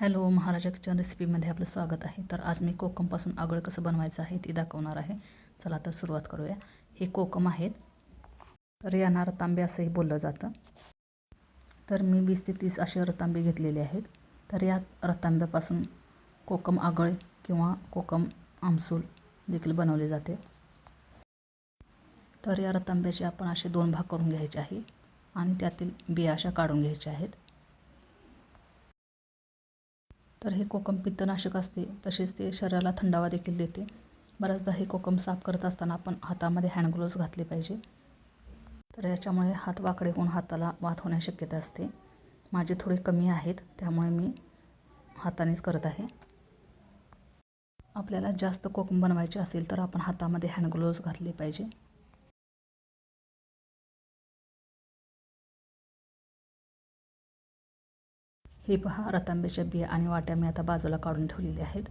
Hello महाराजा kitchen रेसिपीमध्ये आपलं स्वागत आहे. तर आज मी कोकमपासून आगळ कसं बनवायचं आहे ते दाखवणार आहे. चला तर सुरुवात करूया. हे कोकम आहेत. तर यांना रतांबे असंही बोललं जातं. तर मी वीस ते तीस असे रतांबे घेतलेले आहेत. तर या रतांब्यापासून कोकम आगळ किंवा कोकम आमसूल देखील बनवले जाते. तर या रतांब्याचे आपण असे दोन भाग करून घ्यायचे आहे आणि त्यातील बिया अशा काढून घ्यायच्या आहेत. तर हे कोकम पित्तनाशक असते तसेच ते शरीराला थंडावा देखील देते. बऱ्याचदा हे कोकम साफ करत असताना आपण हातामध्ये हँड ग्लोव्ज घातले पाहिजे. तर याच्यामुळे हात वाकडे होऊन हाताला वात होण्याची शक्यता असते. माझे थोडे कमी आहेत त्यामुळे मी हातानेच करत आहे. आपल्याला जास्त कोकम बनवायचे असेल तर आपण हातामध्ये हँड ग्लोव्ज घातले पाहिजे. हे पहा रतांबे बिया आणि वाट्या मी आता बाजूला काढून ठेवलेल्या आहेत.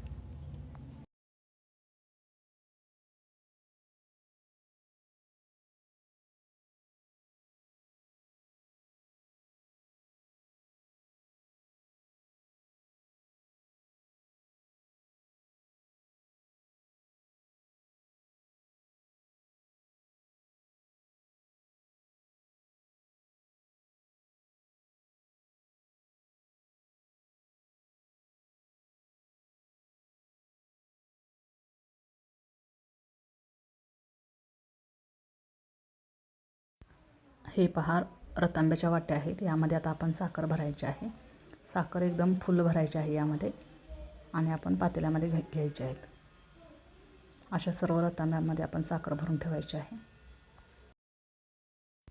हे पहा रतांब्याच्या वाट्या आहेत. यामध्ये आता आपण साखर भरायची आहे. साखर एकदम फुल भरायची आहे यामध्ये. आणि आपण पातेल्यामध्ये घे घ्यायचे आहेत. अशा सर्व रतांब्यामध्ये आपण साखर भरून ठेवायची आहे.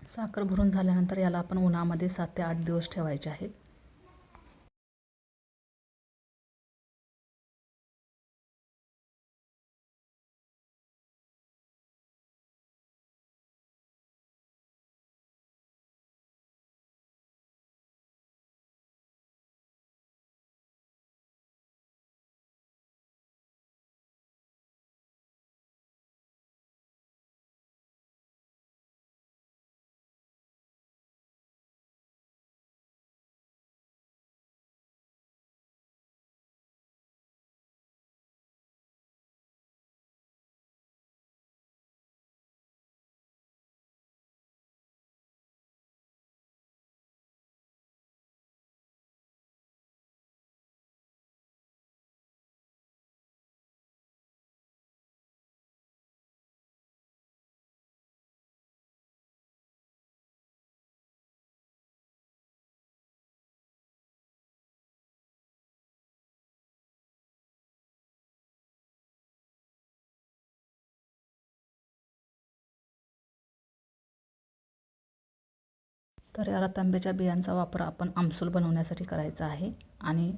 साखर भरून झाल्यानंतर याला आपण उन्हामध्ये सात ते आठ दिवस ठेवायचे आहेत. तर या रतांब्याच्या बियांचा वापर आपण आमसूल बनवण्यासाठी करायचा आहे आणि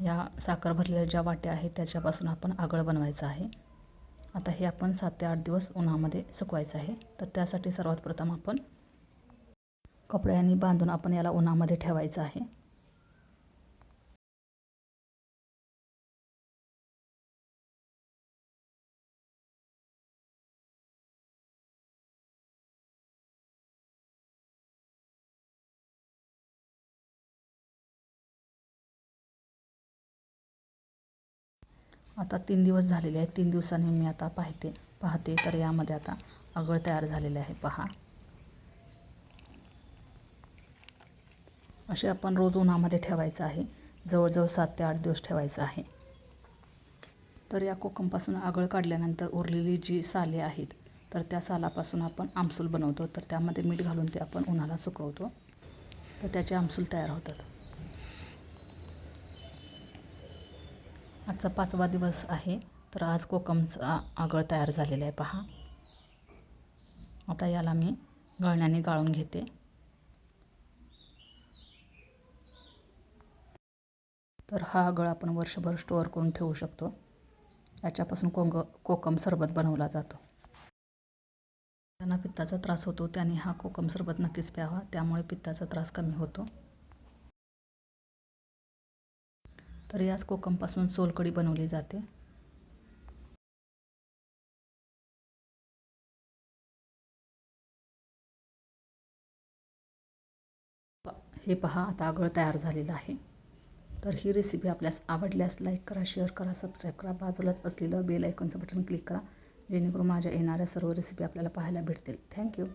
या साखर भरलेल्या ज्या वाट्या आहेत त्याच्यापासून आपण आगळ बनवायचं आहे. आता हे आपण सात ते आठ दिवस उन्हामध्ये सुकवायचं आहे. तर त्यासाठी सर्वात प्रथम आपण कपड्यांनी बांधून आपण याला उन्हामध्ये ठेवायचं आहे. आता तीन दिवस झालेले आहेत. तीन दिवसांनी मी आता पाहते पाहते. तर यामध्ये आता आगळ तयार झालेले आहे. पहा. असे आपण रोज उन्हामध्ये ठेवायचं आहे. जवळजवळ सात ते आठ दिवस ठेवायचं आहे. तर या कोकमपासून आगळ काढल्यानंतर उरलेली जी साले आहेत तर त्या सालापासून आपण आमसूल बनवतो. तर त्यामध्ये मीठ घालून ते आपण उन्हाला सुकवतो. तर त्याचे आमसूल तयार होतात. आजचा पाचवा दिवस आहे. तर आज कोकमचा आगळ तयार झालेला आहे पहा. आता याला मी गळण्याने गाळून घेते. तर हा आगळ आपण वर्षभर स्टोअर करून ठेवू शकतो. याच्यापासून कोंग कोकम सरबत बनवला जातो. त्यांना पित्ताचा त्रास होतो त्याने हा कोकम सरबत नक्कीच प्यावा. त्यामुळे पित्ताचा त्रास कमी होतो. तर याच कोकमपासून सोलकडी बनवली जाते. हे पहा आता आगळ तयार झालेलं आहे. तर ही रेसिपी आपल्यास आवडल्यास लाईक करा शेअर करा सबस्क्राईब करा. बाजूलाच असलेलं बेल आयकॉनचं बटन क्लिक करा जेणेकरून माझ्या येणाऱ्या सर्व रेसिपी आपल्याला पाहायला भेटतील. थँक्यू